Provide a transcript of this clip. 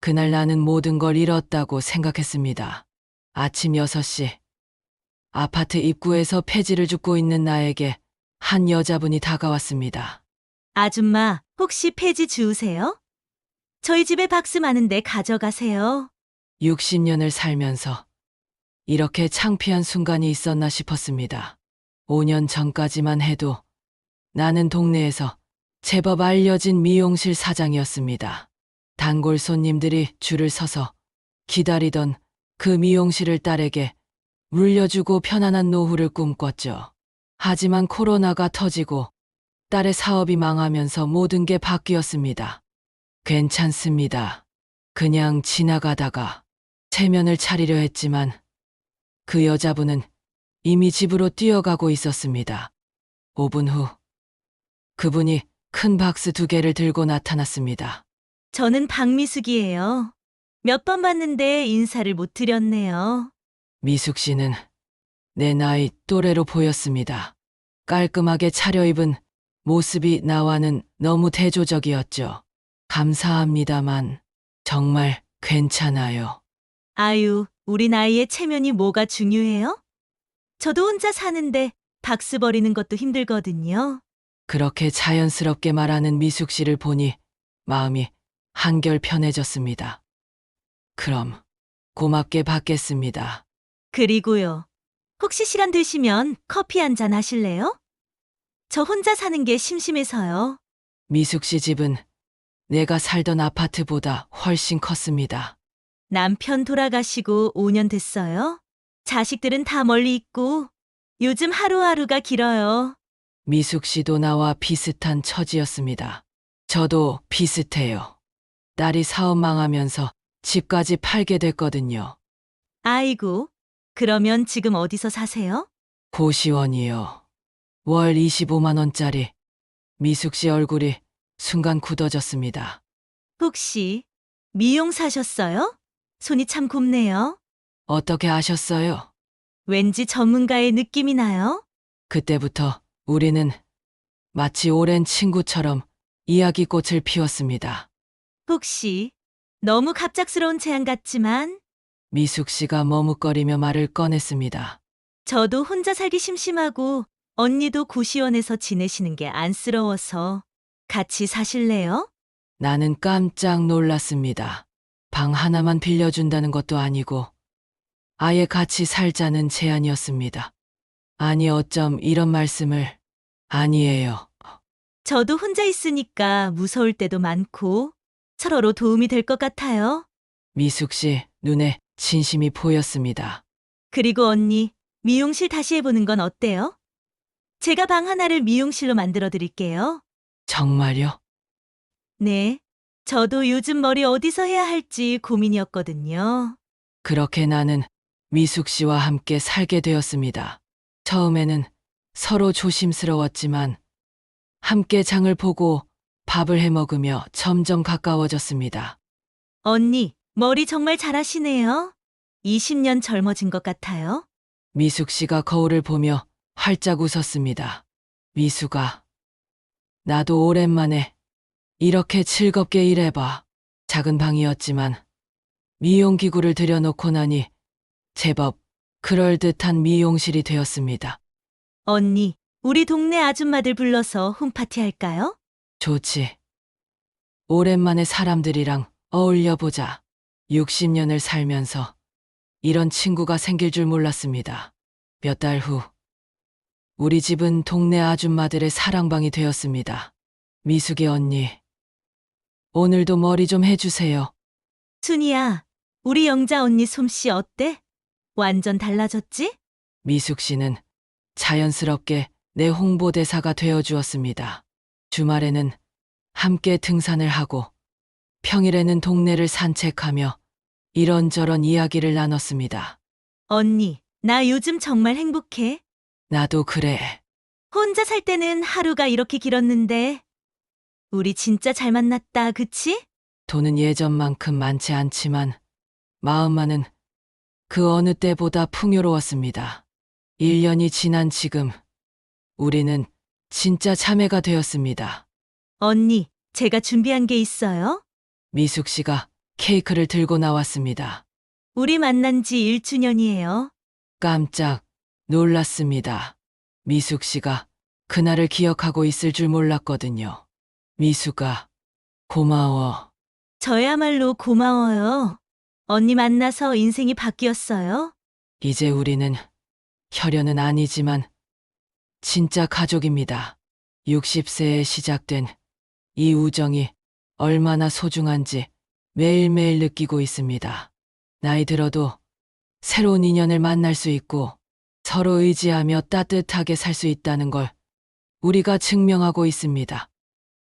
그날 나는 모든 걸 잃었다고 생각했습니다. 아침 6시. 아파트 입구에서 폐지를 줍고 있는 나에게 한 여자분이 다가왔습니다. 아줌마, 혹시 폐지 주우세요? 저희 집에 박스 많은데 가져가세요. 60년을 살면서 이렇게 창피한 순간이 있었나 싶었습니다. 5년 전까지만 해도 나는 동네에서 제법 알려진 미용실 사장이었습니다. 단골 손님들이 줄을 서서 기다리던 그 미용실을 딸에게 물려주고 편안한 노후를 꿈꿨죠. 하지만 코로나가 터지고 딸의 사업이 망하면서 모든 게 바뀌었습니다. 괜찮습니다. 그냥 지나가다가 체면을 차리려 했지만 그 여자분은 이미 집으로 뛰어가고 있었습니다. 5분 후 그분이 큰 박스 두 개를 들고 나타났습니다. 저는 박미숙이에요. 몇 번 봤는데 인사를 못 드렸네요. 미숙 씨는 내 나이 또래로 보였습니다. 깔끔하게 차려입은 모습이 나와는 너무 대조적이었죠. 감사합니다만 정말 괜찮아요. 아유, 우리 나이에 체면이 뭐가 중요해요? 저도 혼자 사는데 박스 버리는 것도 힘들거든요. 그렇게 자연스럽게 말하는 미숙 씨를 보니 마음이 한결 편해졌습니다. 그럼 고맙게 받겠습니다. 그리고요. 혹시 시간 되시면 커피 한 잔 하실래요? 저 혼자 사는 게 심심해서요. 미숙 씨 집은 내가 살던 아파트보다 훨씬 컸습니다. 남편 돌아가시고 5년 됐어요. 자식들은 다 멀리 있고 요즘 하루하루가 길어요. 미숙 씨도 나와 비슷한 처지였습니다. 저도 비슷해요. 딸이 사업 망하면서 집까지 팔게 됐거든요. 아이고, 그러면 지금 어디서 사세요? 고시원이요. 월 25만 원짜리. 미숙 씨 얼굴이 순간 굳어졌습니다. 혹시 미용 사셨어요? 손이 참 곱네요. 어떻게 아셨어요? 왠지 전문가의 느낌이 나요. 그때부터 우리는 마치 오랜 친구처럼 이야기꽃을 피웠습니다. 혹시 너무 갑작스러운 제안 같지만 미숙 씨가 머뭇거리며 말을 꺼냈습니다. 저도 혼자 살기 심심하고 언니도 고시원에서 지내시는 게 안쓰러워서 같이 사실래요? 나는 깜짝 놀랐습니다. 방 하나만 빌려준다는 것도 아니고 아예 같이 살자는 제안이었습니다. 아니 어쩜 이런 말씀을 아니에요. 저도 혼자 있으니까 무서울 때도 많고 서로로 도움이 될 것 같아요. 미숙 씨 눈에 진심이 보였습니다. 그리고 언니, 미용실 다시 해보는 건 어때요? 제가 방 하나를 미용실로 만들어 드릴게요. 정말요? 네. 저도 요즘 머리 어디서 해야 할지 고민이었거든요. 그렇게 나는 미숙 씨와 함께 살게 되었습니다. 처음에는 서로 조심스러웠지만 함께 장을 보고 밥을 해 먹으며 점점 가까워졌습니다. 언니, 머리 정말 잘하시네요. 20년 젊어진 것 같아요. 미숙 씨가 거울을 보며 활짝 웃었습니다. 미숙아, 나도 오랜만에 이렇게 즐겁게 일해봐. 작은 방이었지만 미용기구를 들여놓고 나니 제법 그럴듯한 미용실이 되었습니다. 언니, 우리 동네 아줌마들 불러서 홈파티 할까요? 좋지. 오랜만에 사람들이랑 어울려 보자. 60년을 살면서 이런 친구가 생길 줄 몰랐습니다. 몇 달 후, 우리 집은 동네 아줌마들의 사랑방이 되었습니다. 미숙이 언니, 오늘도 머리 좀 해주세요. 순이야, 우리 영자 언니 솜씨 어때? 완전 달라졌지? 미숙 씨는 자연스럽게 내 홍보대사가 되어 주었습니다. 주말에는 함께 등산을 하고 평일에는 동네를 산책하며 이런저런 이야기를 나눴습니다. 언니, 나 요즘 정말 행복해. 나도 그래. 혼자 살 때는 하루가 이렇게 길었는데. 우리 진짜 잘 만났다, 그치? 돈은 예전만큼 많지 않지만 마음만은 그 어느 때보다 풍요로웠습니다. 1년이 지난 지금 우리는 진짜 자매가 되었습니다. 언니, 제가 준비한 게 있어요. 미숙 씨가 케이크를 들고 나왔습니다. 우리 만난 지 1주년이에요. 깜짝 놀랐습니다. 미숙 씨가 그날을 기억하고 있을 줄 몰랐거든요. 미숙아, 고마워. 저야말로 고마워요. 언니 만나서 인생이 바뀌었어요. 이제 우리는 혈연은 아니지만 진짜 가족입니다. 60세에 시작된 이 우정이 얼마나 소중한지 매일매일 느끼고 있습니다. 나이 들어도 새로운 인연을 만날 수 있고 서로 의지하며 따뜻하게 살 수 있다는 걸 우리가 증명하고 있습니다.